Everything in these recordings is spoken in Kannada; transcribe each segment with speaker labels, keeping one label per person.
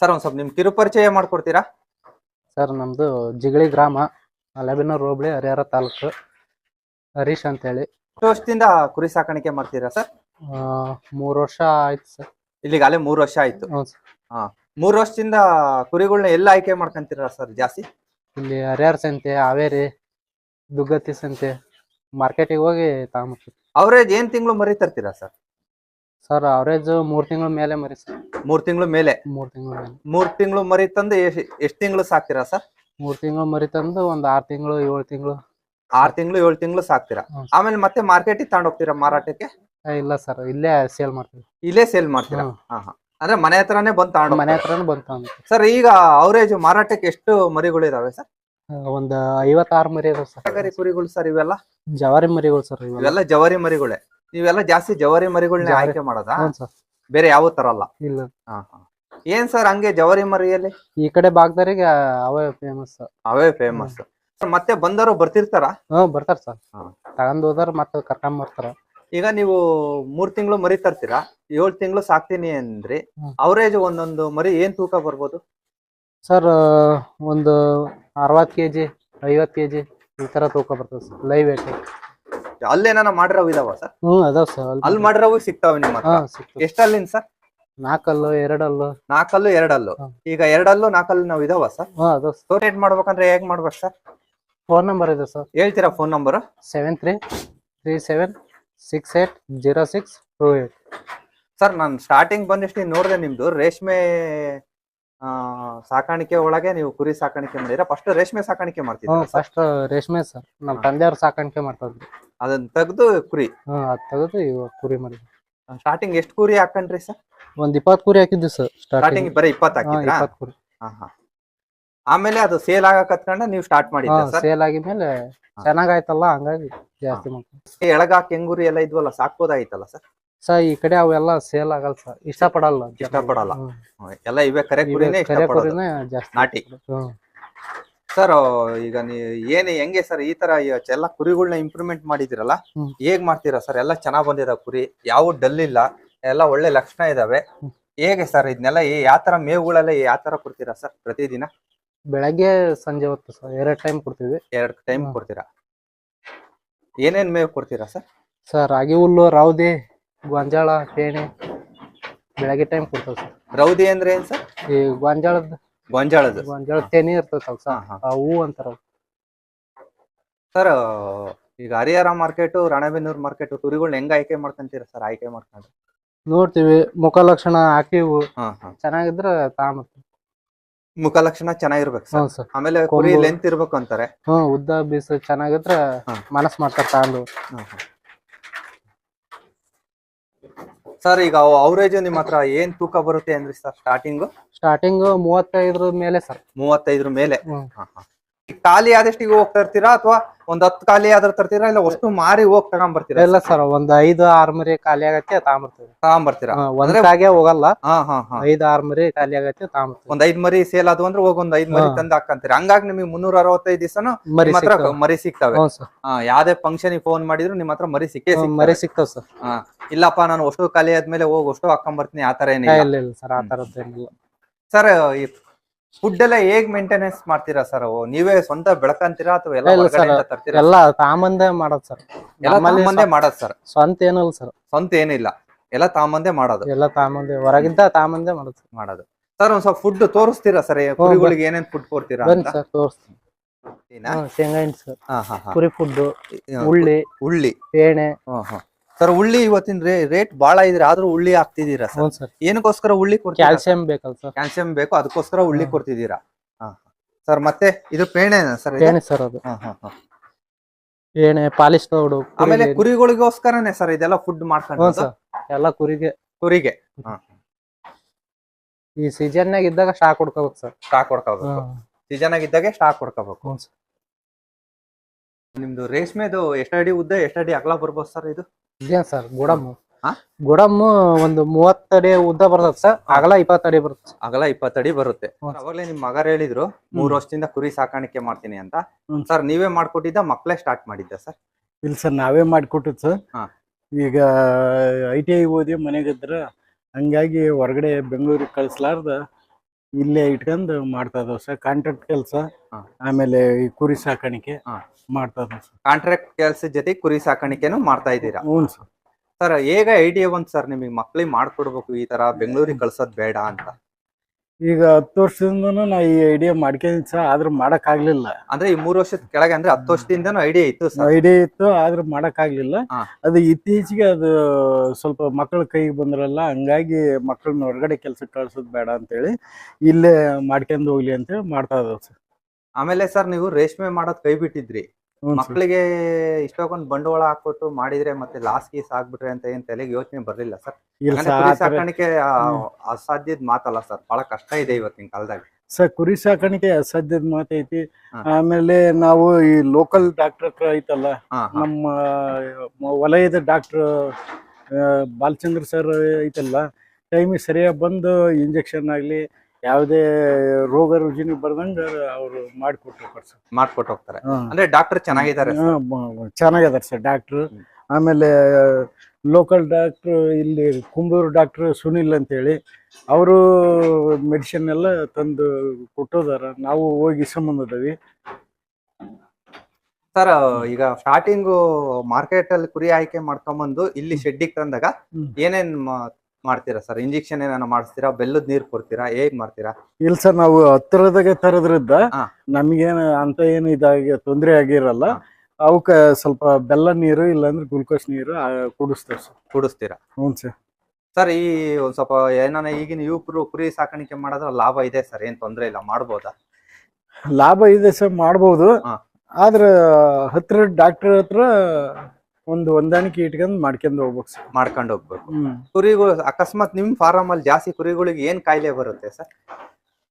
Speaker 1: ಸರ್ ಒಂದ್ ಸ್ವಲ್ಪ ನಿಮ್ ಕಿರುಪರಿಚಯ ಮಾಡ್ಕೊಡ್ತೀರಾ?
Speaker 2: ಸರ್ ನಮ್ದು ಜಿಗಳಿ ಗ್ರಾಮ ಅಲೆಬೆನ್ನೂರು ಹೋಬಳಿ ಹರಿಹರ ತಾಲೂಕು. ಹರೀಶ್ ಅಂತೇಳಿ.
Speaker 1: ಎಷ್ಟು ವರ್ಷದಿಂದ ಕುರಿ ಸಾಕಾಣಿಕೆ ಮಾಡ್ತೀರಾ ಸರ್?
Speaker 2: ಮೂರ್ ವರ್ಷ ಆಯ್ತು ಸರ್.
Speaker 1: ಇಲ್ಲಿಗೆ ಅಲ್ಲೇ ಮೂರ್ ವರ್ಷ ಆಯ್ತು.
Speaker 2: ಹ್ಞೂ ಸರ್.
Speaker 1: ಮೂರ್ ವರ್ಷದಿಂದ ಕುರಿಗಳನ್ನ ಎಲ್ಲ ಆಯ್ಕೆ ಮಾಡ್ಕೊಂತೀರಾ ಸರ್ ಜಾಸ್ತಿ?
Speaker 2: ಇಲ್ಲಿ ಹರಿಹರ ಸಂತೆ ಹಾವೇರಿ ದುಗ್ಗತ್ತಿ ಸಂತೆ ಮಾರ್ಕೆಟಿಗೆ ಹೋಗಿ ತಗೊಂಬರ್ತೀವಿ.
Speaker 1: ಅವ್ರೇಜ್ ಏನ್ ತಿಂಗಳು ಮರಿ ತರ್ತೀರಾ ಸರ್?
Speaker 2: ಸರ್ ಅವರೇಜ್ ಮೂರ್ ತಿಂಗಳ ಮೇಲೆ ಮರಿ ಸರ್.
Speaker 1: ಮೂರ್ ತಿಂಗಳು ಮೇಲೆ?
Speaker 2: ಮೂರ್ ತಿಂಗಳ ಮೇಲೆ.
Speaker 1: ಮೂರ್ ತಿಂಗಳು ಮರಿ ತಂದು ಎಷ್ಟ್ ತಿಂಗಳು ಸಾಕ್ತೀರಾ ಸರ್?
Speaker 2: ಮೂರ್ ತಿಂಗಳು ಮರಿ ತಂದು ಒಂದ್ ಆರ್ ತಿಂಗಳು ಏಳು ತಿಂಗಳು.
Speaker 1: ಆರ್ ತಿಂಗಳು ಏಳು ತಿಂಗಳು ಸಾಕ್ತೀರಾ?
Speaker 2: ಹ್ಮ್.
Speaker 1: ಆಮೇಲೆ ಮತ್ತೆ ಮಾರ್ಕೆಟಿಗೆ ತಗೊಂಡ್ ಹೋಗ್ತೀರಾ ಮಾರಾಟಕ್ಕೆ
Speaker 2: ಇಲ್ಲ ಸರ್ ಇಲ್ಲೇ ಸೇಲ್ ಮಾಡ್ತೀವಿ.
Speaker 1: ಇಲ್ಲೇ ಸೇಲ್ ಮಾಡ್ತೀರಾ?
Speaker 2: ಹ್ಮ್.
Speaker 1: ಹಾ ಹಾ. ಅಂದ್ರೆ ಮನೆ ಹತ್ರನೇ ಬಂದ್ ತಗೊಂಡ್
Speaker 2: ಮನೆ ಹತ್ರನೇ ಬಂತು
Speaker 1: ಸರ್ ಈಗ ಅವರೇಜ್ ಮಾರಾಟಕ್ಕೆ ಎಷ್ಟು ಮರಿಗಳು ಇದಾವೆ ಸರ್?
Speaker 2: ಒಂದ್ ಐವತ್ತಾರು ಮರಿ ಅದಾವ ಸರ್.
Speaker 1: ತರಕಾರಿ ಕುರಿಗಳು ಸರ್ ಇವೆಲ್ಲ?
Speaker 2: ಜವಾರಿ ಮರಿಗಳು ಸರ್ ಇವೆಲ್ಲ.
Speaker 1: ಇವೆಲ್ಲ ಜವಾರಿ ಮರಿಗಳೇ? ನೀವೆಲ್ಲ ಜಾಸ್ತಿ ಜವಾರಿ ಮರಿಗಳನ್ನ. ಆಯ್ಕೆ ಮಾಡೋದಾ? ಬೇರೆ ಯಾವ ತರಲ್ಲ
Speaker 2: ಇಲ್ಲ.
Speaker 1: ಹಾ ಹಾ. ಏನ್ ಸರ್ ಹಂಗೆ ಜವಾರಿ ಮರಿಯಲ್ಲಿ?
Speaker 2: ಈ ಕಡೆ ಭಾಗದವರಿಗೆ ಅವೇ ಫೇಮಸ್
Speaker 1: ಅವೇ ಫೇಮಸ್ ಮತ್ತೆ ಬಂದವರು ಬರ್ತಿರ್ತಾರ?
Speaker 2: ಹ್ಮ್ ಬರ್ತಾರ ಸರ್. ತಗೊಂಡ್ ಹೋದ್ರ ಮತ್ತೆ ಕರ್ಕೊಂಡ್ ಬರ್ತಾರ.
Speaker 1: ಈಗ ನೀವು ಮೂರ್ ತಿಂಗಳು ಮರಿ ತರ್ತೀರಾ? ಏಳ್ ತಿಂಗಳು ಸಾಕ್ತೀನಿ ಅಂದ್ರಿ. ಅವರೇಜ್ ಒಂದೊಂದು ಮರಿ ಏನ್ ತೂಕ ಬರ್ಬೋದು?
Speaker 2: ಸರ್ ಒಂದು ಅರವತ್ ಕೆಜಿ ಐವತ್ ಕೆಜಿ ಈ ತರ ತೂಕ ಬರ್ತದೆ ಸರ್. ಲೈವ್ ವೇಟ್
Speaker 1: ಅಲ್ಲೇನಾನ ಮಾಡಿರೋ ಇದಾವ ಸರ್?
Speaker 2: ಹ್ಞೂ ಅದಾವ ಸರ್
Speaker 1: ಅಲ್ಲಿ ಮಾಡಿರೋವು ಸಿಗ್ತಾವೆ ನಿಮ್ಮ ಹತ್ರ?
Speaker 2: ಹಾ ಸಿಕ್ತು
Speaker 1: ಸರ್?
Speaker 2: ನಾಲ್ಕಲ್ಲು ಎರಡಲ್ಲು.
Speaker 1: ನಾಲ್ಕಲ್ಲು ಎರಡಲ್ಲು.
Speaker 2: ಹ್ಮ್.
Speaker 1: ಈಗ ಎರಡಲ್ಲು ನಾಲ್ಕಲ್ಲು ನಾವು ಇದಾವ ಸರ್?
Speaker 2: ಹ್ಞೂ ಅದಾವ ಸರ್.
Speaker 1: ಸ್ಟೋರೇಟ್ ಮಾಡ್ಬೇಕಂದ್ರೆ ಹೇಗ್ ಮಾಡ್ಬೇಕು ಸರ್?
Speaker 2: ಫೋನ್ ನಂಬರ್ ಇದೆ ಸರ್.
Speaker 1: ಹೇಳ್ತೀರಾ phone number
Speaker 2: seven three three seven six eight zero six two eight
Speaker 1: sir ನಾನು ಸ್ಟಾರ್ಟಿಂಗ್ ಬಂದಿಷ್ಟು ನೋಡಿದೆ ನಿಮ್ದು. ರೇಷ್ಮೆ ಸಾಕಾಣಿಕೆ ಒಳಗೆ ನೀವು ಕುರಿ ಸಾಕಾಣಿಕೆ ಮಾಡಿದ್ರೆ ಫಸ್ಟ್ ರೇಷ್ಮೆ ಸಾಕಾಣಿಕೆ ಮಾಡ್ತೀವಿ
Speaker 2: ಫಸ್ಟ್ ರೇಷ್ಮೆ ಸರ್ ನಮ್ಮ ತಂದೆಯವ್ರು ಸಾಕಾಣಿಕೆ ಮಾಡ್ತಾರ್ರಿ
Speaker 1: ಅದನ್ನ ತೆಗೆದು ಕುರಿ.
Speaker 2: ಅದ್ ತೆಗೆದು ಇವಾಗ ಕುರಿ ಮಾಡಿದ್ವಿ.
Speaker 1: ಸ್ಟಾರ್ಟಿಂಗ್ ಎಷ್ಟು ಕುರಿ ಹಾಕೊಂಡ್ರಿ ಸರ್
Speaker 2: ಒಂದ್ ಇಪ್ಪತ್ತು ಕುರಿ ಹಾಕಿದ್ವಿ ಸರ್
Speaker 1: ಸ್ಟಾರ್ಟಿಂಗ್ ಬರೀ ಇಪ್ಪತ್ತು ಹಾಕಿದ್ರಾ?
Speaker 2: ಇಪ್ಪತ್ತು ಕುರಿ.
Speaker 1: ಹಾ. ಆಮೇಲೆ ಅದು ಸೇಲ್ ಆಗಕ್ ಹತ್ಕೊಂಡ ನೀವು ಸ್ಟಾರ್ಟ್ ಮಾಡಿದ್ರಿ ಸರ್
Speaker 2: ಸೇಲ್ ಆಗಿದ್ಮೇಲೆ ಚೆನ್ನಾಗಾಯ್ತಲ್ಲ ಹಂಗಾಗಿ ಜಾಸ್ತಿ ಮಾಡ್ತೀವಿ.
Speaker 1: ಎಳಗಾಕ್ ಹೆಂಗುರಿ ಎಲ್ಲ ಇದ್ವಲ್ಲ ಸಾಕೋದಾಯ್ತಲ್ಲ ಸರ್
Speaker 2: ಸರ್ ಈ ಕಡೆ ಅವೆಲ್ಲ ಸೇಲ್ ಆಗಲ್ಲ ಸರ್ ಇಷ್ಟಪಡಲ್ಲ ಪಡಲ್ಲ
Speaker 1: ಇಷ್ಟಪಡಲ್ಲ. ಎಲ್ಲ ಇವೇ ಕರೆ ಕುರಿನೇ
Speaker 2: ಕರೆ
Speaker 1: ಇಷ್ಟಪಡೋದು. ನಾಟಿ. ಸರ್ ಈಗ ನೀ ಏನ್ ಹೆಂಗೆ ಸರ್ ಈ ತರ ಎಲ್ಲ ಕುರಿಗಳನ್ನ ಇಂಪ್ರೂವ್ಮೆಂಟ್ ಮಾಡಿದಿರಲ್ಲ. ಹೇಗ್ ಮಾಡ್ತೀರಾ ಸರ್? ಎಲ್ಲ ಚೆನ್ನಾಗ್ ಬಂದಿದ ಕುರಿ ಯಾವ ಡಲ್ ಇಲ್ಲ ಎಲ್ಲ ಒಳ್ಳೆ ಲಕ್ಷಣ ಇದಾವೆ. ಹೇಗೆ ಸರ್ ಇದನ್ನೆಲ್ಲ ಯಾವ ತರ ಮೇವುಗಳೆಲ್ಲ ಯಾವ ತರ ಕೊಡ್ತೀರಾ ಸರ್ ಪ್ರತಿದಿನ?
Speaker 2: ಬೆಳಗ್ಗೆ ಸಂಜೆ ಹೊತ್ತು ಸರ್ ಎರಡ್ ಟೈಮ್ ಕೊಡ್ತೀವಿ.
Speaker 1: ಎರಡ್ ಟೈಮ್ ಕೊಡ್ತೀರಾ? ಏನೇನ್ ಮೇವು ಕೊಡ್ತೀರಾ ಸರ್?
Speaker 2: ಸರ್ ರಾಗಿ ಹುಲ್ಲು ರೌದಿ ಗೊಂಜಾಳ ಪೇಣೆ ಬೆಳಗ್ಗೆ ಟೈಮ್ ಕೊಡ್ತೇವೆ ಸರ್.
Speaker 1: ರೌದಿ ಅಂದ್ರೆ ಏನ್ ಸರ್?
Speaker 2: ಈ ಗೊಂಜಾಳದ
Speaker 1: ಗೊಂಜಾಳದ.
Speaker 2: ಗೊಂಜಾಳ ತೆನಿ ಇರ್ತದೆ
Speaker 1: ಹಾ,
Speaker 2: ಸರ್. ಆ ಹೂ ಅಂತಾರ
Speaker 1: ಸರ್ ಈಗ ಹರಿಹರ ಮಾರ್ಕೆಟ್ ರಾಣೆಬೆನ್ನೂರ್ ಮಾರ್ಕೆಟ್ ಕುರಿಗಳನ್ನ ಹೆಂಗ್ ಆಯ್ಕೆ ಮಾಡ್ಕೊಂತೀರ ಸರ್ ಆಯ್ಕೆ ಮಾಡ್ಕೊಂಡ್ರೆ?
Speaker 2: ನೋಡ್ತೀವಿ ಮುಖ ಲಕ್ಷಣ ಹಾಕಿವು. ಚೆನ್ನಾಗಿದ್ರೆ ತಗೊಂಬರ್ತೀವಿ
Speaker 1: ಮುಖ ಲಕ್ಷಣ ಚೆನ್ನಾಗಿರ್ಬೇಕು ಸರ್.
Speaker 2: ಸರ್.
Speaker 1: ಆಮೇಲೆ ಕುರಿ ಲೆಂತ್ ಇರ್ಬೇಕು ಅಂತಾರೆ.
Speaker 2: ಹ್ಮ್ ಉದ್ದ ಬೀಸ ಚೆನ್ನಾಗಿದ್ರೆ. ಮನಸ್ ಮಾಡ್ತಾರ ತಗೊಂಡು
Speaker 1: ಸರ್ ಈಗ ಅವರೇಜ್ ನಿಮ್ಮ ಹತ್ರ ಏನ್ ತೂಕ ಬರುತ್ತೆ ಅಂದ್ರಿ ಸರ್ ಸ್ಟಾರ್ಟಿಂಗ್
Speaker 2: ಸ್ಟಾರ್ಟಿಂಗ್ ಮೂವತ್ತೈದ್ರ ಮೇಲೆ ಸರ್
Speaker 1: ಮೂವತ್ತೈದ್ರ ಮೇಲೆ
Speaker 2: ಹ್ಮ್.
Speaker 1: ಹಾ, ಹಾ. ಖಾಲಿ ಆದಷ್ಟಿಗೆ ಹೋಗ್ತಾ ಇರ್ತೀರಾ ಅಥವಾ ಒಂದ್ ಹತ್ತು ಖಾಲಿ ಆದ್ರ ತರ್ತೀರಾ ಇಲ್ಲ ಅಷ್ಟು ಮಾರಿ ಹೋಗಿ ತಗೊಂಡ್ ಬರ್ತೀರಾ
Speaker 2: ಇಲ್ಲ ಸರ್ ಒಂದ್ ಐದು ಆರ್ ಮರಿ ಖಾಲಿ ಆಗತ್ತೆ ತಗೊಂಬರ್ತೀವಿ.
Speaker 1: ತಗೊಂಬರ್ತೀರಾ? ಬರ್ತೀರಾ
Speaker 2: ಹಾಗೆ ಹೋಗಲ್ಲ.
Speaker 1: ಹಾ ಹಾ ಹಾ.
Speaker 2: ಐದ್ ಆರ್ ಮರಿ ಖಾಲಿ ಆಗತ್ತೆ ತಗೊಂಬರ್ತೀವಿ.
Speaker 1: ಒಂದ್ ಐದ್ ಮರಿ ಸೇಲ್ ಆದ್ವು ಅಂದ್ರೆ ಹೋಗಿ ಒಂದ್ ಐದ್ ಮರಿ. ತಂದ್ ಹಾಕಂತೀರಾ. ಹಂಗಾಗಿ ನಿಮಗೆ ಮುನ್ನೂರ ಅರವತ್ತೈದು ದಿವಸನು
Speaker 2: ಮರಿ
Speaker 1: ಸಿಗ್ತಾವೆ. ಹತ್ರ ಮರಿ ಸಿಗ್ತವೆ.
Speaker 2: ಸರ್.
Speaker 1: ಹಾ ಯಾವ್ದೇ ಫಂಕ್ಷನ್ ಫೋನ್ ಮಾಡಿದ್ರು ನಿಮ್ ಹತ್ರ ಮರಿ ಸಿಕ್ಕೇ
Speaker 2: ಮರಿ ಸಿಕ್ತಾವ್ ಸರ್.
Speaker 1: ಹಾ ಇಲ್ಲಪ್ಪ ನಾನು ಅಷ್ಟು ಖಾಲಿ ಆದ್ಮೇಲೆ ಹೋಗಿ ಅಷ್ಟು ಹಾಕೊಂಡ್ ಬರ್ತೀನಿ ಆತರ
Speaker 2: ಇಲ್ಲ
Speaker 1: ಏನಿಲ್ಲ.
Speaker 2: ಇಲ್ಲ ಸರ್ ಆ ತರದ್ದೇನಿಲ್ಲ
Speaker 1: ಸರ್ ಫುಡ್ ಎಲ್ಲ ಹೇಗ್ ಮೇಂಟೆನೆನ್ಸ್ ಮಾಡ್ತೀರಾ ಸರ್ ನೀವೇ ಸ್ವಂತ ಬೆಳಕಂತೀರಾ ಅಥವಾ ಎಲ್ಲ
Speaker 2: ಇಲ್ಲ sir.
Speaker 1: ತರ್ತೀರಾ
Speaker 2: ಎಲ್ಲ ತಾಮಂದೆ ಮಾಡೋದ್ ಸರ್
Speaker 1: ಎಲ್ಲ
Speaker 2: ನಮ್ಮಲ್ಲಿ
Speaker 1: ತಾಮಂದೇ ಮಾಡೋದು ಸರ್
Speaker 2: ಸ್ವಂತ ಏನಲ್ಲ ಸರ್
Speaker 1: ಸ್ವಂತ ಏನಿಲ್ಲ. ಎಲ್ಲ ತಾಮಂದೇ ಮಾಡೋದು.
Speaker 2: ಎಲ್ಲ ತಾಮಂದೆ ಹೊರಗಿಂದ ತಾಮಂದೇ ಮಾಡೋದು sir.
Speaker 1: ಮಾಡೋದು. ಸರ್ ಒಂದ್ ಸ್ವಲ್ಪ ಫುಡ್ ತೋರಿಸ್ತೀರಾ ಸರ್ ಕುರಿಗಳಿಗೆ ಏನೇನ್ ಫುಡ್ ಕೊಡ್ತೀರಾ
Speaker 2: ಬನ್ನಿ
Speaker 1: ಅಂತ?
Speaker 2: ಸರ್ ತೋರಿಸ್ತೀನಿ. ಶೇಂಗಾ ಹಿಂಡಿ ಸರ್
Speaker 1: ಹಾ, ಹಾ, ಹಾ.
Speaker 2: ಕುರಿ ಫುಡ್
Speaker 1: ಹುಳ್ಳಿ
Speaker 2: ಉಳ್ಳಿ
Speaker 1: ಉಳ್ಳಿ.
Speaker 2: ಪೇಣೆ.
Speaker 1: ಸರ್ ಉಳ್ಳಿ ಇವತ್ತಿನ ರೇಟ್ ಬಹಳ ಇದ್ರೆ ಆದ್ರೂ ಉಳ್ಳಿ ಹಾಕ್ತಿದ್ದೀರಾ ಸರ್
Speaker 2: ಸರ್
Speaker 1: ಏನಕ್ಕೋಸ್ಕರ ಉಳ್ಳಿ
Speaker 2: ಕ್ಯಾಲ್ಸಿಯಂ ಬೇಕಲ್ಲ ಸರ್
Speaker 1: ಕ್ಯಾಲ್ಸಿಯಂ ಬೇಕು ಅದಕ್ಕೋಸ್ಕರ ಉಳ್ಳಿ
Speaker 2: ಹಾ.
Speaker 1: ಕೊಡ್ತಿದ್ದೀರಾ? ಸರ್ ಮತ್ತೆ ಇದು ಪೇಣೆನಾ ಸರ್?
Speaker 2: ಪೇಣೆ ಸರ್ ಅದು.
Speaker 1: ಹಾ.
Speaker 2: ಪಾಲಿಶ್ ತೋಡು
Speaker 1: ಆಮೇಲೆ
Speaker 2: ಕುರಿಗೆ.
Speaker 1: ಕುರಿಗಳಿಗೋಸ್ಕರನೇ ಸರ್ ಇದೆಲ್ಲ ಫುಡ್ ಮಾಡ್ಕೊಂಡು
Speaker 2: ಸರ್ ಎಲ್ಲ ಕುರಿಗೆ.
Speaker 1: ಕುರಿಗೆ.
Speaker 2: ಈ ಸೀಸನ್ನಾಗ ಇದ್ದಾಗ ಸ್ಟಾಕ್ ಕೊಡ್ಕೋಬೇಕು ಸರ್
Speaker 1: ಸ್ಟಾಕ್ ಹೊಡ್ಕೋಬೇಕು ಸೀಸನ್ ಇದ್ದಾಗ ಸ್ಟಾಕ್ ಹೊಡ್ಕೋಬೇಕು ನಿಮ್ದು ರೇಷ್ಮೆದು ಎಷ್ಟು ಅಡಿ ಉದ್ದ ಎಷ್ಟಡಿ ಅಗಲ ಬರ್ಬೋದು ಸರ್ ಇದು?
Speaker 2: ಇದೇನ್ ಸರ್? ಗುಡಮ್.
Speaker 1: ಹಾ?
Speaker 2: ಗುಡಮ್ಮು ಒಂದು ಮೂವತ್ತಡಿ ಉದ್ದ ಬರ್ತದ ಸರ್? ಅಗಲ ಇಪ್ಪತ್ತಡಿ ಬರುತ್ತೆ
Speaker 1: ಅಗಲ ಇಪ್ಪತ್ತಡಿ ಬರುತ್ತೆ. ಅವಾಗಲೇ ನಿಮ್ ಮಗರ್ ಹೇಳಿದ್ರು ಮೂರ್ ವರ್ಷದಿಂದ ಕುರಿ ಸಾಕಾಣಿಕೆ ಮಾಡ್ತೀನಿ ಅಂತ.
Speaker 3: ಹ್ಮ್.
Speaker 1: ಸರ್ ನೀವೇ ಮಾಡ್ಕೊಟ್ಟಿದ್ದ ಮಕ್ಕಳೇ ಸ್ಟಾರ್ಟ್ ಮಾಡಿದ್ದ ಸರ್?
Speaker 3: ಇಲ್ಲ ಸರ್ ನಾವೇ ಮಾಡ್ಕೊಟ್ಟಿದ್ ಸರ್.
Speaker 1: ಹಾ.
Speaker 3: ಈಗ ಐ ಟಿ ಐ ಓದಿ ಮನೆಗಿದ್ರ ಹಂಗಾಗಿ ಹೊರಗಡೆ ಬೆಂಗಳೂರಿಗೆ ಕಳಿಸ್ಲಾರ್ದ. ಇಲ್ಲೇ ಇಟ್ಕೊಂಡು ಮಾಡ್ತಾ ಇದಾವ್ ಸರ್. ಕಾಂಟ್ರಾಕ್ಟ್ ಕೆಲಸ ಆಮೇಲೆ ಈ ಕುರಿ ಸಾಕಾಣಿಕೆ. ಮಾಡ್ತಾ ಇದ್ದಾವೆ ಸರ್.
Speaker 1: ಕಾಂಟ್ರಾಕ್ಟ್ ಕೆಲಸ ಜೊತೆ ಕುರಿ ಸಾಕಾಣಿಕೆನು ಮಾಡ್ತಾ ಇದ್ದೀರಾ?
Speaker 3: ಹ್ಞೂ ಸರ್.
Speaker 1: ಸರ್ ಹೇಗ ಐಡಿಯಾ ಬಂತು ಸರ್ ನಿಮಗೆ? ಮಕ್ಳಿಗೆ ಮಾಡ್ಕೊಡ್ಬೇಕು ಈ ತರ ಬೆಂಗಳೂರಿಗೆ ಕಳ್ಸೋದ್ ಬೇಡ ಅಂತ.
Speaker 3: ಈಗ ಹತ್ತು ವರ್ಷದಿಂದ ನಾ ಈ ಐಡಿಯಾ ಮಾಡ್ಕೊಂಡ್ ಸರ್ ಆದ್ರೆ ಮಾಡಕ್ ಆಗ್ಲಿಲ್ಲ
Speaker 1: ಅಂದ್ರೆ ಈ ಮೂರ್ ವರ್ಷದ ಕೆಳಗೆ ಅಂದ್ರೆ ಹತ್ತು ವರ್ಷದಿಂದನೂ ಐಡಿಯಾ ಇತ್ತು ಸರ್?
Speaker 3: ಐಡಿಯಾ ಇತ್ತು ಆದ್ರೆ ಮಾಡಕ್ ಆಗ್ಲಿಲ್ಲ
Speaker 1: ಹಾ.
Speaker 3: ಅದು ಇತ್ತೀಚೆಗೆ ಅದು ಸ್ವಲ್ಪ ಮಕ್ಕಳ ಕೈಗೆ ಬಂದ್ರಲ್ಲ ಹಂಗಾಗಿ ಮಕ್ಕಳನ್ನ ಹೊರಗಡೆ ಕೆಲ್ಸಕ್ಕೆ ಕಳ್ಸೋದ್ ಬೇಡ ಅಂತೇಳಿ ಇಲ್ಲೇ ಮಾಡ್ಕೊಂಡು ಹೋಗ್ಲಿ ಅಂತೇಳಿ ಮಾಡ್ತಾ ಇದ್ದಾವೆ ಸರ್.
Speaker 1: ಆಮೇಲೆ ಸರ್ ನೀವು ರೇಷ್ಮೆ ಮಾಡೋದ್ ಕೈ ಬಿಟ್ಟಿದ್ರಿ. ಮಕ್ಳಿಗೆ ಇಷ್ಟೊಂದು ಬಂಡವಾಳ ಹಾಕ್ಬಿಟ್ಟು ಮಾಡಿದ್ರೆ ಮತ್ತೆ ಲಾಸ್ ಗೀಸ್ ಆಗ್ಬಿಟ್ರೆ ಅಂತ ಏನ್ ತಲೆಗೆ ಯೋಚನೆ ಬರ್ಲಿಲ್ಲ ಸರ್? ಕುರಿ ಸಾಕಾಣಿಕೆ. ಅಸಾಧ್ಯದ ಮಾತಲ್ಲ ಸರ್. ಬಹಳ ಕಷ್ಟ ಇದೆ ಇವತ್ತಿನ ಕಾಲದಾಗ
Speaker 3: ಸರ್ ಕುರಿ ಸಾಕಾಣಿಕೆ ಅಸಾಧ್ಯದ ಮಾತೈತಿ
Speaker 1: ಐತಿ.
Speaker 3: ಆಮೇಲೆ ನಾವು ಈ ಲೋಕಲ್ ಡಾಕ್ಟರ್ ಐತಲ್ಲ ನಮ್ಮ ವಲಯದ ಡಾಕ್ಟರ್ ಬಾಲಚಂದ್ರ ಸರ್ ಐತಲ್ಲ ಟೈಮಿಗೆ ಸರಿಯಾಗಿ ಬಂದು ಇಂಜೆಕ್ಷನ್ ಆಗಲಿ ಯಾವುದೇ ರೋಗ ರುಜಿನ ಬರ್ದಂಗ ಅವರು ಮಾಡಿಕೊಟ್ಟು ಸರ್.
Speaker 1: ಮಾಡ್ಕೊಟ್ಟು ಹೋಗ್ತಾರೆ.
Speaker 3: ಹಾ.
Speaker 1: ಅಂದ್ರೆ ಡಾಕ್ಟರ್ ಚೆನ್ನಾಗಿದ್ದಾರೆ
Speaker 3: ಹಾ, ಬ- ಚೆನ್ನಾಗಿದಾರೆ ಸರ್ ಡಾಕ್ಟರ್ ಆಮೇಲೆ ಲೋಕಲ್ ಡಾಕ್ಟರ್ ಇಲ್ಲಿ ಕುಂಬೂರು ಡಾಕ್ಟರ್ ಸುನಿಲ್ ಅಂತೇಳಿ ಅವರು ಮೆಡಿಸಿನ್ ಎಲ್ಲ ತಂದು ಕೊಟ್ಟೋದಾರ. ನಾವು ಹೋಗಿ ಸಂಬಂಧದವಿ.
Speaker 1: ಸರ್ ಈಗ ಸ್ಟಾರ್ಟಿಂಗು ಮಾರ್ಕೆಟ್ ಅಲ್ಲಿ ಕುರಿ ಆಯ್ಕೆ ಮಾಡ್ಕೊಂಬಂದು ಇಲ್ಲಿ ಶೆಡ್ಡಿಗೆ ತಂದಾಗ
Speaker 3: ಹ್ಮ್.
Speaker 1: ಏನೇನ್ ಮಾ- ಮಾಡ್ತೀರಾ ಸರ್? ಇಂಜೆಕ್ಷನ್ ಏನಾರ ಮಾಡಿಸ್ತೀರಾ? ಬೆಲ್ಲದ ನೀರ್ ಕೊಡ್ತೀರಾ? ಹೇಗ್ ಮಾಡ್ತೀರಾ?
Speaker 3: ಇಲ್ಲ ಸರ್ ನಾವು ಹತ್ತಿರದಾಗೆ ತರದ್ರಿಂದ
Speaker 1: ಹಾ.
Speaker 3: ನಮಗೇನು ಅಂತ ಏನು ಇದಾಗಿ ತೊಂದರೆ ಆಗಿರಲ್ಲ. ಅವಕ್ಕೆ ಸ್ವಲ್ಪ ಬೆಲ್ಲ ನೀರು ಇಲ್ಲಾಂದ್ರೆ ಗ್ಲುಕೋಸ್ ನೀರು ಆ, ಕುಡಿಸ್ತಾರೆ ಸರ್.
Speaker 1: ಕುಡಿಸ್ತೀರಾ?
Speaker 3: ಹ್ಞೂ ಸರ್.
Speaker 1: ಸರ್ ಈ ಒಂದ್ ಸ್ವಲ್ಪ ಏನಾನ ಈಗಿನ ಯುವಕರು ಕುರಿ ಸಾಕಾಣಿಕೆ ಮಾಡಿದ್ರೆ ಲಾಭ ಇದೆ ಸರ್? ಏನ್ ತೊಂದ್ರೆ ಇಲ್ಲ ಮಾಡ್ಬೋದಾ?
Speaker 3: ಲಾಭ ಇದೆ ಸರ್ ಮಾಡ್ಬೋದು.
Speaker 1: ಹಾ.
Speaker 3: ಆದ್ರೆ ಹತ್ರ ಡಾಕ್ಟರ್ ಹತ್ರ ಒಂದು ಹೊಂದಾಣಿಕೆ ಇಟ್ಕೊಂಡ್ ಮಾಡ್ಕೊಂಡು ಹೋಗ್ಬೇಕು ಸರ್.
Speaker 1: ಮಾಡ್ಕೊಂಡು ಹೋಗ್ಬೇಕು.
Speaker 3: ಹ್ಮ್.
Speaker 1: ಕುರಿಗಳು ಅಕಸ್ಮಾತ್ ನಿಮ್ ಫಾರಂ ಅಲ್ಲಿ ಜಾಸ್ತಿ ಕುರಿಗಳಿಗೆ ಏನ್ ಕಾಯಿಲೆ ಬರುತ್ತೆ ಸರ್?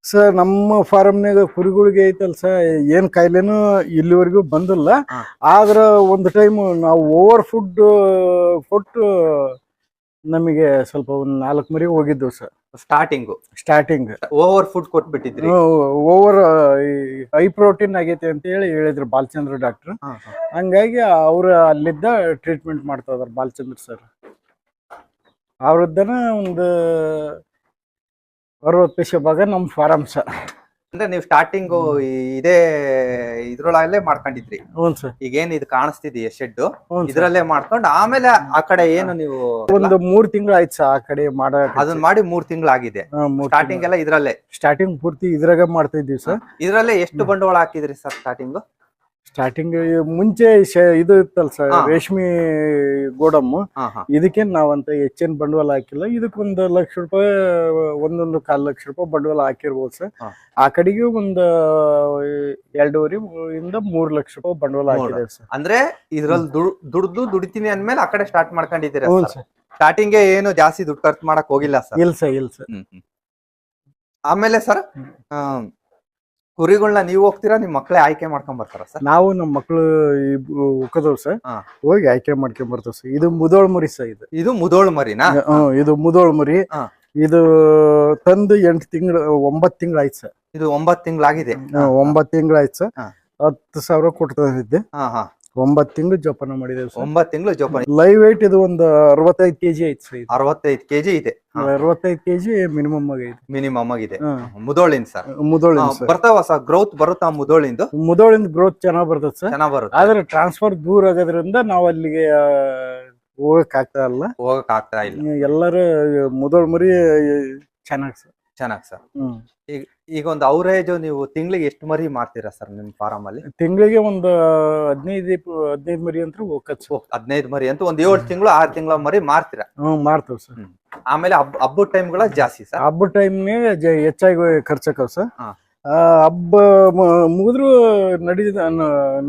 Speaker 3: ಸರ್ ನಮ್ಮ ಫಾರಮ್ನಾಗ ಕುರಿಗಳಿಗೆ ಐತಲ್ ಸರ್ ಏನ್ ಕಾಯಿಲೆನೂ ಇಲ್ಲಿವರೆಗೂ ಬಂದಿಲ್ಲ.
Speaker 1: ಹಾ.
Speaker 3: ಆದ್ರ ಒಂದು ಟೈಮ್ ನಾವು ಓವರ್ ಫುಡ್ ಕೊಟ್ಟು ನಮಗೆ ಸ್ವಲ್ಪ ಒಂದು ನಾಲ್ಕು ಮರಿ ಹೋಗಿದ್ದೆವು sir.
Speaker 1: Starting
Speaker 3: starting
Speaker 1: over food ಕೊಟ್ಬಿಟ್ಟಿದ್ರಿ
Speaker 3: over high protein ಆಗೈತೆ ಅಂತ ಹೇಳಿ ಹೇಳಿದ್ರು ಬಾಲಚಂದ್ರ ಡಾಕ್ಟರ್. ಹಂಗಾಗಿ ಅವ್ರು ಅಲ್ಲಿದ್ದ ಟ್ರೀಟ್ಮೆಂಟ್ ಮಾಡ್ತಾ ಇದಾರೆ ಬಾಲಚಂದ್ರ ಸರ್ ಅವ್ರದ್ದನ ಒಂದು ಅರವತ್ತು ಪೈಸೆ ಭಾಗ ನಮ್ಮ ಫಾರಂ ಸರ್
Speaker 1: ಅಂದ್ರೆ ನೀವು ಸ್ಟಾರ್ಟಿಂಗ್ ಇದೇ ಇದ್ರೊಳಗಲ್ಲೇ ಮಾಡ್ಕೊಂಡಿದ್ರಿ.
Speaker 3: ಹ್ಞೂ ಸರ್.
Speaker 1: ಈಗ ಏನ್ ಇದು ಕಾಣಿಸ್ತಿದೆಯಾ ಶೆಡ್
Speaker 3: ಹ್ಞೂ
Speaker 1: ಇದ್ರಲ್ಲೇ ಮಾಡ್ಕೊಂಡು ಆಮೇಲೆ ಆ ಕಡೆ ಏನು ನೀವು
Speaker 3: ಒಂದು ಮೂರ್ ತಿಂಗಳು ಆಯ್ತು ಸರ್ ಆ ಕಡೆ ಮಾಡ
Speaker 1: ಅದನ್ನ ಮಾಡಿ ಮೂರ್ ತಿಂಗಳಾಗಿದೆ ಸ್ಟಾರ್ಟಿಂಗ್ ಎಲ್ಲ ಇದ್ರಲ್ಲೇ.
Speaker 3: ಸ್ಟಾರ್ಟಿಂಗ್ ಪೂರ್ತಿ ಇದ್ರಾಗ ಮಾಡ್ತಾ ಇದ್ದೀವಿ ಸರ್.
Speaker 1: ಇದ್ರಲ್ಲೇ ಎಷ್ಟು ಬಂಡವಾಳ ಹಾಕಿದ್ರಿ ಸರ್ ಸ್ಟಾರ್ಟಿಂಗ್
Speaker 3: ಸ್ಟಾರ್ಟಿಂಗ್ ಮುಂಚೆ ಶ- ಇದು ಇತ್ತಲ್ಲ ಸರ್
Speaker 1: ರೇಷ್ಮಿ
Speaker 3: ರೇಷ್ಮೆ ಗೋಡಮ್ಮು
Speaker 1: ಹಾ ಹಾ.
Speaker 3: ಇದಕ್ಕೆ ನಾವಂತ ಹೆಚ್ಚಿನ ಬಂಡವಾಳ ಹಾಕಿಲ್ಲ. ಇದಕ್ಕೊಂದು ಲಕ್ಷ ರೂಪಾಯಿ ಒಂದೊಂದು ಕಾಲ್ ಲಕ್ಷ ರೂಪಾಯಿ ಬಂಡವಾಳ ಹಾಕಿರ್ಬೋದು ಸರ್.
Speaker 1: ಹಾ.
Speaker 3: ಆ ಕಡೆಗೆ ಒಂದು ಎರಡೂವರೆ ಇಂದ ಮೂರ್ ಲಕ್ಷ ರೂಪಾಯಿ ಬಂಡವಾಳ ಹಾಕಿದೆ ಸರ್.
Speaker 1: ಅಂದ್ರೆ ಇದ್ರಲ್ಲಿ ದುಡ್ದು ದುಡಿತೀನಿ ಅಂದ್ಮೇಲೆ ಆ ಕಡೆ ಸ್ಟಾರ್ಟ್ ಮಾಡ್ಕೊಂಡಿದ್ದೀರಾ
Speaker 3: ಹ್ಞೂ
Speaker 1: ಸರ್?
Speaker 3: ಸರ್.
Speaker 1: ಸ್ಟಾರ್ಟಿಂಗ್ ಏನು ಜಾಸ್ತಿ ದುಡ್ಡು ಖರ್ಚು ಮಾಡಕ್ ಹೋಗಿಲ್ಲ ಸರ್?
Speaker 3: ಇಲ್ಲ ಸರ್ ಇಲ್ಲ ಸರ್.
Speaker 1: ಆಮೇಲೆ ಸರ್. ಕುರಿಗಳನ್ನ ನೀವು ಹೋಗ್ತೀರಾ? ನಿಮ್ ಮಕ್ಳೇ ಆಯ್ಕೆ ಮಾಡ್ಕೊಂಡ್ ಬರ್ತಾರ ಸರ್?
Speaker 3: ನಾವು ನಮ್ಮ ಮಕ್ಕಳು ಉಕ್ಕದವ್ ಸರ್.
Speaker 1: ಹಾ.
Speaker 3: ಹೋಗಿ ಆಯ್ಕೆ ಮಾಡ್ಕೊಂಡ್ ಬರ್ತೇವೆ ಸರ್. ಇದು ಮುದೋಳ್ ಮರಿ ಸರ್ ಇದು.
Speaker 1: ಇದು ಮುದೋಳ್ ಮರಿನಾ?
Speaker 3: ಹ್ಮ್, ಇದು ಮುದೋಳ್ ಮರಿ.
Speaker 1: ಹಾ.
Speaker 3: ಇದು ತಂದು ಎಂಟು ತಿಂಗಳು ಒಂಬತ್ತು ತಿಂಗಳು ಆಯ್ತು ಸರ್.
Speaker 1: ಇದು ಒಂಬತ್ ತಿಂಗಳಾಗಿದೆ.
Speaker 3: ಒಂಬತ್ತು ತಿಂಗಳು ಆಯ್ತು ಸರ್.
Speaker 1: ಹಾ.
Speaker 3: ಹತ್ತು ಸಾವಿರ ಕೊಡ್ತಿದ್ದೆ
Speaker 1: ಹಾ ಹಾ.
Speaker 3: ಒಂಬತ್ತು ತಿಂಗಳು ಜೋಪಾನ ಮಾಡಿದ್ದೇವೆ ಸರ್.
Speaker 1: ಒಂಬತ್ ತಿಂಗಳು ಜೋಪಾನ.
Speaker 3: ಲೈವ್ weight ಇದು ಒಂದು ಅರವತ್ತೈದು ಕೆಜಿ ಐತೆ ಸರ್ ಇದು.
Speaker 1: ಅರವತ್ತೈದು ಕೆಜಿ ಇದೆ.
Speaker 3: ಅರವತ್ತೈದು ಕೆಜಿ ಮಿನಿಮಮ್ ಆಗೈತೆ
Speaker 1: ಮಿನಿಮಮ್ ಆಗಿದೆ.
Speaker 3: ಹಾ.
Speaker 1: ಮುದೋಳಿಂದ ಸರ್.
Speaker 3: ಮುದೋಳಿನ ಸರ್.
Speaker 1: ಬರ್ತಾವ ಸರ್ ಗ್ರೋತ್ ಬರುತ್ತಾ ಮುದೋಳಿಂದು?
Speaker 3: ಮುದೋಳಿಂದ ಗ್ರೋತ್ ಚೆನ್ನಾಗ್ ಬರ್ತದೆ ಸರ್.
Speaker 1: ಚೆನ್ನಾಗ್ ಬರುತ್ತೆ.
Speaker 3: ಆದ್ರೆ ಟ್ರಾನ್ಸ್ಫರ್ ದೂರ ಆಗೋದ್ರಿಂದ ನಾವು ಅಲ್ಲಿಗೆ ಹೋಗಕ್ ಆಗ್ತಾ ಇಲ್ಲ.
Speaker 1: ಹೋಗಕ್ ಆಗ್ತಾ ಇಲ್ಲ.
Speaker 3: ಎಲ್ಲರೂ ಮುದೋಳ್ ಮರಿ ಚೆನ್ನಾಗ್ ಸರ್.
Speaker 1: ಚೆನ್ನಾಗ್ ಸರ್. ಈಗ ಈಗ ಒಂದು ಅವರೇಜ್ ನೀವು ತಿಂಗಳಿಗೆ ಎಷ್ಟು ಮರಿ ಮಾಡ್ತೀರಾ ಸರ್ ನಿಮ್ಮ ಫಾರಂ ಅಲ್ಲಿ?
Speaker 3: ತಿಂಗಳಿಗೆ ಒಂದು ಹದಿನೈದು ಹದಿನೈದು ಮರಿ ಅಂತ
Speaker 1: ಹದಿನೈದು ಮರಿ ಅಂತ ಒಂದ್ ಏಳು ತಿಂಗಳು ಆರು ತಿಂಗಳ ಮರಿ ಮಾರ್ತೀರಾ?
Speaker 3: ಹ್ಮ್ ಮಾಡ್ತೇವೆ ಸರ್.
Speaker 1: ಆಮೇಲೆ ಹಬ್ಬ ಹಬ್ಬದ ಟೈಮ್ಗಳ ಜಾಸ್ತಿ ಸರ್?
Speaker 3: ಹಬ್ಬ ಟೈಮ್ನಾಗ ಹೆಚ್ಚಾಗಿ ಖರ್ಚಾಕವ್ ಸರ್. ಹಬ್ಬ ಮುಗಿದ್ರು ನಡೆದ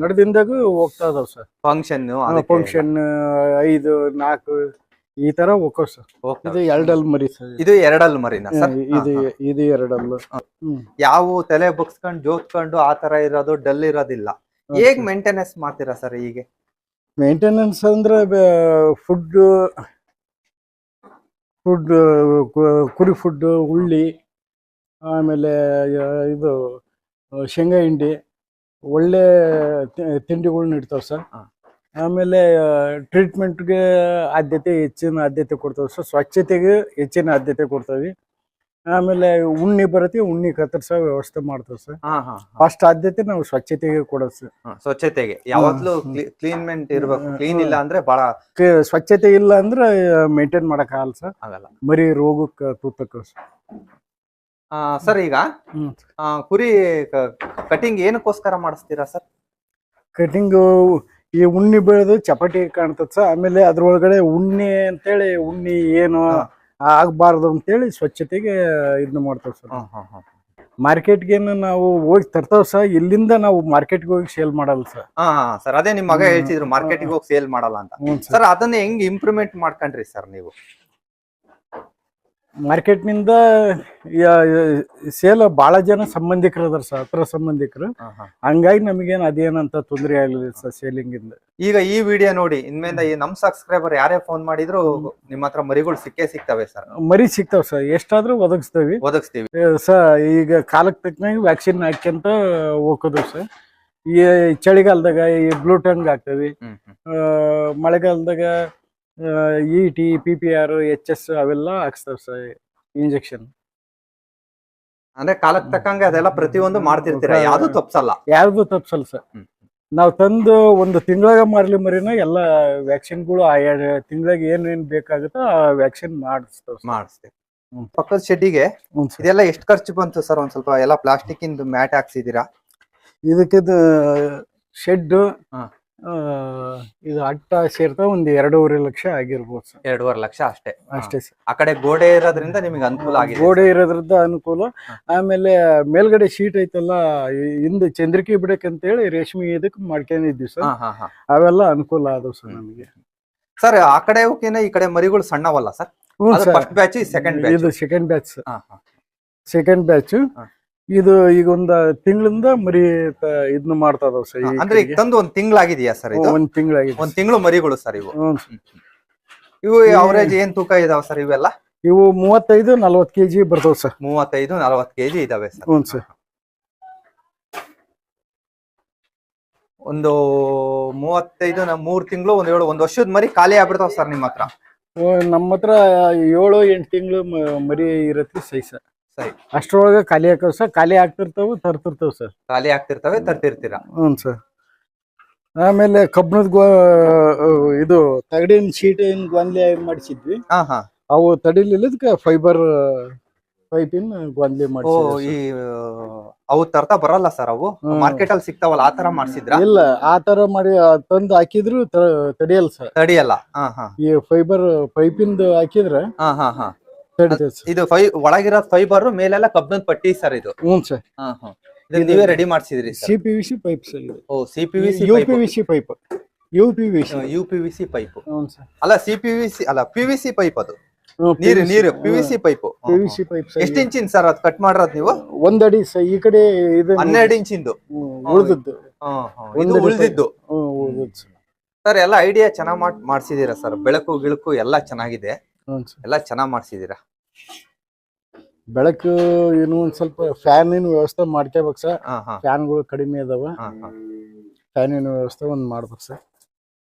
Speaker 3: ನಡೆದಿಂದಾಗೂ ಹೋಗ್ತಾ ಇದಾವ್ ಸರ್.
Speaker 1: ಫಂಕ್ಷನ್
Speaker 3: ಫಂಕ್ಷನ್ ಐದು ನಾಲ್ಕು ಈ ತರ ಹೋಗೋ ಸರ್. ಇದು ಎರಡಲ್ ಮರಿ ಸರ್.
Speaker 1: ಇದು ಎರಡಲ್ ಮರಿನ ಸರ್?
Speaker 3: ಇದು ಇದು ಎರಡಲ್ಲು
Speaker 1: ಯಾವ ತಲೆ ಬಗ್ಸ್ಕೊಂಡು ಜೋತ್ಕೊಂಡು ಆ ತರ ಇರೋದು ಡಲ್ ಇರೋದಿಲ್ಲ. ಹೇಗ್ ಮೇಂಟೆನೆನ್ಸ್ ಮಾಡ್ತೀರಾ ಸರ್ ಹೀಗೆ?
Speaker 3: ಮೇಂಟೆನೆನ್ಸ್ ಅಂದ್ರೆ ಫುಡ್ ಫುಡ್ ಕುರಿ ಫುಡ್ ಉಳ್ಳಿ ಆಮೇಲೆ ಇದು ಶೇಂಗಾ ಹಿಂಡಿ ಒಳ್ಳೆ ತಿಂಡಿಗಳನ್ನ ತಿಂಡಿಗಳ್ನ ಇಡ್ತಾವೆ ಸರ್. ಆಮೇಲೆ ಟ್ರೀಟ್ಮೆಂಟ್ಗೆ ಆದ್ಯತೆ ಹೆಚ್ಚಿನ ಆದ್ಯತೆ ಕೊಡ್ತೇವೆ. ಸೊ ಸ್ವಚ್ಛತೆಗೆ ಹೆಚ್ಚಿನ ಆದ್ಯತೆ ಕೊಡ್ತೇವೆ. ಆಮೇಲೆ ಉಣ್ಣಿ ಬರುತ್ತೆ ಉಣ್ಣಿ ಕತ್ತರಿಸೋ ವ್ಯವಸ್ಥೆ ಮಾಡ್ತೇವೆ ಸರ್.
Speaker 1: ಹಾ ಹಾ
Speaker 3: ಫಸ್ಟ್ ಆದ್ಯತೆ ನಾವು ಸ್ವಚ್ಛತೆಗೆ ಕೊಡೋದು ಸರ್.
Speaker 1: ಸ್ವಚ್ಛತೆಗೆ. ಯಾವಾಗ್ಲೂ ಕ್ಲೀನ್ಮೆಂಟ್ ಇರ್ಬೇಕು. ಕ್ಲೀನ್ ಇಲ್ಲ ಅಂದ್ರೆ ಬಹಳ
Speaker 3: ಸ್ವಚ್ಛತೆ ಇಲ್ಲ ಅಂದ್ರೆ ಮೇಂಟೈನ್ ಮಾಡಕ್ ಆಗಲ್ಲ ಸರ್.
Speaker 1: ಆಗಲ್ಲ.
Speaker 3: ಮರಿ ರೋಗಕ್ಕೆ ತೂತಕ್ಕ
Speaker 1: ಸರ್. ಈಗ
Speaker 3: ಹ್ಮ್.
Speaker 1: ಆ, ಕುರಿ ಕಟಿಂಗ್ ಏನಕ್ಕೋಸ್ಕರ ಮಾಡಿಸ್ತೀರಾ ಸರ್?
Speaker 3: ಕಟಿಂಗು ಈ ಉಣ್ಣಿ ಬೆಳೆದು ಚಪಾಟಿ ಕಾಣ್ತದ ಸರ್. ಆಮೇಲೆ ಅದ್ರೊಳಗಡೆ ಉಣ್ಣಿ ಅಂತೇಳಿ ಉಣ್ಣಿ ಏನು. ಆಗ್ಬಾರ್ದು ಅಂತೇಳಿ ಸ್ವಚ್ಛತೆಗೆ ಇದನ್ನ ಮಾಡ್ತೇವೆ ಸರ್. ಮಾರ್ಕೆಟ್ಗೇನು ನಾವು ಹೋಗಿ ತರ್ತಾವ್ ಸರ್. ಇಲ್ಲಿಂದ ನಾವು ಮಾರ್ಕೆಟ್ಗೆ ಹೋಗಿ ಸೇಲ್ ಮಾಡಲ್ಲ ಸರ್.
Speaker 1: ಸರ್. ಅದೇ ನಿಮ್ ಮಗ. ಹೇಳ್ತಿದ್ರು ಮಾರ್ಕೆಟ್ಗೆ ಹೋಗಿ ಸೇಲ್ ಮಾಡಲ್ಲ ಅಂತ.
Speaker 3: ಸರ್.
Speaker 1: ಅದನ್ನ ಹೆಂಗ್ ಇಂಪ್ರೂವ್ಮೆಂಟ್ ಮಾಡ್ಕೊಂಡ್ರಿ ಸರ್ ನೀವು?
Speaker 3: ಮಾರ್ಕೆಟ್ನಿಂದ ಸೇಲ್ ಬಹಳ ಜನ ಸಂಬಂಧಿಕರು ಅದಾರ ಸರ್ ಹತ್ರ ಸಂಬಂಧಿಕರು. ಹಂಗಾಗಿ ನಮಗೇನು ಅದೇನಂತ ತೊಂದರೆ ಆಗಲಿಲ್ಲ ಸರ್ ಸೇಲಿಂಗಿಂದ.
Speaker 1: ಈಗ ಈ ವಿಡಿಯೋ ನೋಡಿ ಇನ್ಮೇಲೆ ಈ ನಮ್ ಸಬ್ಸ್ಕ್ರೈಬರ್ ಯಾರೇ ಫೋನ್ ಮಾಡಿದ್ರು ನಿಮ್ಮ ಹತ್ರ ಮರಿಗಳು ಸಿಕ್ಕೇ ಸಿಗ್ತವೆ ಸರ್.
Speaker 3: ಮರಿ ಸಿಗ್ತಾವ ಸರ್ ಎಷ್ಟಾದ್ರೂ ಒದಗಿಸ್ತೇವೆ.
Speaker 1: ಒದಗಿಸ್ತೀವಿ.
Speaker 3: ಸರ್ ಈಗ ಕಾಲಕ್ಕೆ ತಕ್ಕನಾಗಿ ವ್ಯಾಕ್ಸಿನ್ ಹಾಕ್ಯಂತ ಹೋಗೋದು ಸರ್. ಈ ಚಳಿಗಾಲದಾಗ ಈ ಬ್ಲೂ ಟಂಗ್ ಹಾಕ್ತೇವೆ. ಮಳೆಗಾಲದಾಗ E T P P R H S ಅವೆಲ್ಲ ಹಾಕ್ಸ್ತಾರೆ ಸರ್ ಇಂಜೆಕ್ಷನ್
Speaker 1: ಅಂದ್ರೆ ಕಾಲಕ್ಕೆ ತಕ್ಕಂಗೆ ಅದೆಲ್ಲ ಪ್ರತಿಯೊಂದು ಮಾಡ್ತಿರ್ತೀರಾ. ಯಾವ್ದು ತಪ್ಸಲ್ಲ
Speaker 3: ಯಾರ್ದು ತಪ್ಸಲ್ಲ ಸರ್. ನಾವು ತಂದು ಒಂದು ತಿಂಗಳಾಗ ಮಾರ್ಲಿ ಮರಿನ ಎಲ್ಲ ವ್ಯಾಕ್ಸಿನ್ಗಳು ಆ ತಿಂಗಳಿಗೆ ಏನೇನು ಬೇಕಾಗುತ್ತೋ ಆ ವ್ಯಾಕ್ಸಿನ್ ಮಾಡಿಸ್ತಾವ.
Speaker 1: ಮಾಡಿಸ್ತೀವಿ. ಪಕ್ಕದ ಶೆಡ್ಡಿಗೆ ಇದೆಲ್ಲ ಎಷ್ಟು ಖರ್ಚು ಬಂತು ಸರ್ ಒಂದ್ ಸ್ವಲ್ಪ ಎಲ್ಲ ಪ್ಲಾಸ್ಟಿಕ್ ಇಂದು ಮ್ಯಾಟ್ ಹಾಕ್ಸಿದೀರಾ
Speaker 3: ಇದಕ್ಕಿದು ಶೆಡ್. ಇದು ಅಟ್ಟ ಸೇರ್ತಾ ಒಂದು ಎರಡೂವರೆ ಲಕ್ಷ ಆಗಿರ್ಬೋದು ಸರ್.
Speaker 1: ಎರಡೂವರೆ ಲಕ್ಷ ಅಷ್ಟೇ.
Speaker 3: ಅಷ್ಟೇ ಸರ್.
Speaker 1: ಆ ಕಡೆ ಗೋಡೆ ಇರೋದ್ರಿಂದ ನಿಮಗೆ ಅನುಕೂಲ ಆಗಿದೆ
Speaker 3: ಗೋಡೆ ಇರೋದ್ರದ್ದು ಅನುಕೂಲ. ಆಮೇಲೆ ಮೇಲ್ಗಡೆ ಶೀಟ್ ಐತಲ್ಲ ಹಿಂದೆ ಚಂದ್ರಿಕೆ ಬಿಡಕ್ಕಂತೇಳಿ ರೇಷ್ಮೆ ಇದಕ್ಕೆ ಮಾಡ್ಕೊಂಡಿದ್ವಿ ಸರ್. ಅವೆಲ್ಲ ಅನುಕೂಲ ಆದವು ಸರ್ ನಮಗೆ.
Speaker 1: ಸರ್ ಆ ಕಡೆ ಈ ಕಡೆ ಮರಿಗಳು ಸಣ್ಣವಲ್ಲ sir? First batch second batch
Speaker 3: ಇದು ಸೆಕೆಂಡ್ ಬ್ಯಾಚ್ ಸೆಕೆಂಡ್ ಬ್ಯಾಚ್. ಇದು ಈಗ ಒಂದ ತಿಂಗಳಿಂದ ಮರಿ ಇದನ್ನ ಇದ್ನ ಮಾಡ್ತಾ ಇದಾವ ಸರ್
Speaker 1: ಅಂದ್ರೆ ಈಗ. ತಂದು ಒಂದ್ ತಿಂಗಳಾಗಿದೆಯಾ ಸರ್ ಇದು?
Speaker 3: ಒಂದ್ ತಿಂಗಳಾಗಿದೆ
Speaker 1: ಒಂದ್ ತಿಂಗಳು ಮರಿಗಳು ಸರ್ ಇವು.
Speaker 3: ಹ್ಞೂ ಸರ್.
Speaker 1: ಇವು ಅವರೇಜ್ ಏನ್ ತೂಕ ಇದಾವ ಸರ್ ಇವೆಲ್ಲ?
Speaker 3: ಇವು ಮೂವತ್ತೈದು ನಲ್ವತ್ತು ಕೆಜಿ ಬರ್ತಾವ ಸರ್.
Speaker 1: ಮೂವತ್ತೈದು ನಲವತ್ತು ಕೆಜಿ ಇದಾವೆ ಸರ್.
Speaker 3: ಹ್ಞೂ ಸರ್.
Speaker 1: ಒಂದು ಮೂವತ್ತೈದು ನ- ಮೂರ್ ತಿಂಗಳು ಒಂದ್ ಏಳು ಒಂದ್ ವರ್ಷದ ಮರಿ ಖಾಲಿ ಆಗ್ಬಿಡ್ತಾವ ಸರ್ ನಿಮ್ ಹತ್ರ
Speaker 3: ನಮ್ಮ ಹತ್ರ ಏಳು ಎಂಟು ತಿಂಗಳು ಮರಿ ಇರತ್ತೆ ಸೈ ಸರ್.
Speaker 1: ಸರಿ.
Speaker 3: ಅಷ್ಟರೊಳಗ ಖಾಲಿ ಹಾಕವ್ ಸರ್ ಖಾಲಿ ಆಗ್ತಿರ್ತಾವ ತರ್ತಿರ್ತಾವ ಸರ್.
Speaker 1: ಖಾಲಿ ಆಗ್ತಿರ್ತವೆ ತರ್ತಿರ್ತೀರ?
Speaker 3: ಹ್ಮ್ ಸರ್. ಆಮೇಲೆ ಕಬ್ಬಣದ ಗೋ ಇದು ತಗಡಿನ ಶೀಟ್ ಏನ್ ಗೊಂದ್ಲಿ ಮಾಡಿಸಿದ್ವಿ?
Speaker 1: ಹಾ ಹಾ.
Speaker 3: ಅವು ತಡಿಲಿಲ್ಲದಕ್ಕೆ ಫೈಬರ್ ಪೈಪಿನ ಗೊಂದ್ಲಿ
Speaker 1: ಓ
Speaker 3: ಮಾಡಿಸಿ
Speaker 1: ಈ ಅವು ತರ್ತಾ ಬರಲ್ಲ ಸರ್ ಅವು?
Speaker 3: ಹ್ಮ್.
Speaker 1: ಮಾರ್ಕೆಟ್ ಅಲ್ಲಿ ಸಿಗ್ತಾವಲ್ಲ ಆ ತರ ಮಾಡ್ಸಿದ್ರ?
Speaker 3: ಇಲ್ಲ ಆ ತರ ಮಾಡಿ ತಂದು ಹಾಕಿದ್ರು ತ- ತಡಿಯಲ್ಲ ಸರ್.
Speaker 1: ತಡಿಯಲ್ಲ. ಹಾ ಹಾ.
Speaker 3: ಈ ಫೈಬರ್ ಪೈಪಿಂದ ಹಾಕಿದ್ರ
Speaker 1: ಹಾ ಹಾ ಹಾ. ಇದು ಫೈ ಒಳಗಿರೋ ಫೈಬರ್ ಮೇಲೆಲ್ಲ ಕಬ್ಬನ್ ಪಟ್ಟಿ ಸರ್ ಇದು
Speaker 3: ಹ್ಞೂ ಸರ್
Speaker 1: ಹಾ ಹಾ ಇದನ್ನ ನೀವೇ ready ಮಾಡ್ಸಿದ್ರಿ
Speaker 3: C P V C pipe sir ಇದು
Speaker 1: ಓ C P V C
Speaker 3: U P V C pipe U P V C
Speaker 1: U P V C pipe
Speaker 3: ಹ್ಞೂ ಸರ್
Speaker 1: ಅಲ್ಲ ಸಿ ಪಿ ವಿ ಸಿ ಅಲ್ಲ ಪಿ ವಿ ಸಿ ಪೈಪ್ ಅದು ನೀರು ನೀರು P V C pipe
Speaker 3: P V C pipe
Speaker 1: ಎಷ್ಟು ಇಂಚಿನ ಸರ್ ಅದು ಕಟ್ ಮಾಡಿರೋದು ನೀವು
Speaker 3: ಒಂದ್ ಅಡಿ ಸರ್ ಈ ಕಡೆ ಇದು
Speaker 1: ಹನ್ನೆರಡು ಇಂಚಿಂದು
Speaker 3: ಉಳಿದದ್ದು
Speaker 1: ಇದು ಉಳಿದಿದ್ದು
Speaker 3: ಸರ್
Speaker 1: ಎಲ್ಲ ಐಡಿಯಾ ಚೆನ್ನಾಗಿ ಮಾಡ್ ಮಾಡ್ಸಿದೀರಾ ಸರ್ ಬೆಳಕು ಗಿಳಕು ಎಲ್ಲ ಚೆನ್ನಾಗಿದೆ ಎಲ್ಲ ಚೆನ್ನಾಗ್ ಮಾಡ್ಸಿದೀರಾ
Speaker 3: ಬೆಳಕು ಏನು ಒಂದ್ ಸ್ವಲ್ಪ ಫ್ಯಾನಿನ ವ್ಯವಸ್ಥೆ ಮಾಡ್ಕೋಬೇಕು ಸರ್ ಫ್ಯಾನ್ಗಳು ಕಡಿಮೆ ಅದಾವ.
Speaker 1: ಫ್ಯಾನ್ ಹಾ.
Speaker 3: ಫ್ಯಾನಿನ ವ್ಯವಸ್ಥೆ ಒಂದ್ ಮಾಡ್ಬೇಕು ಸರ್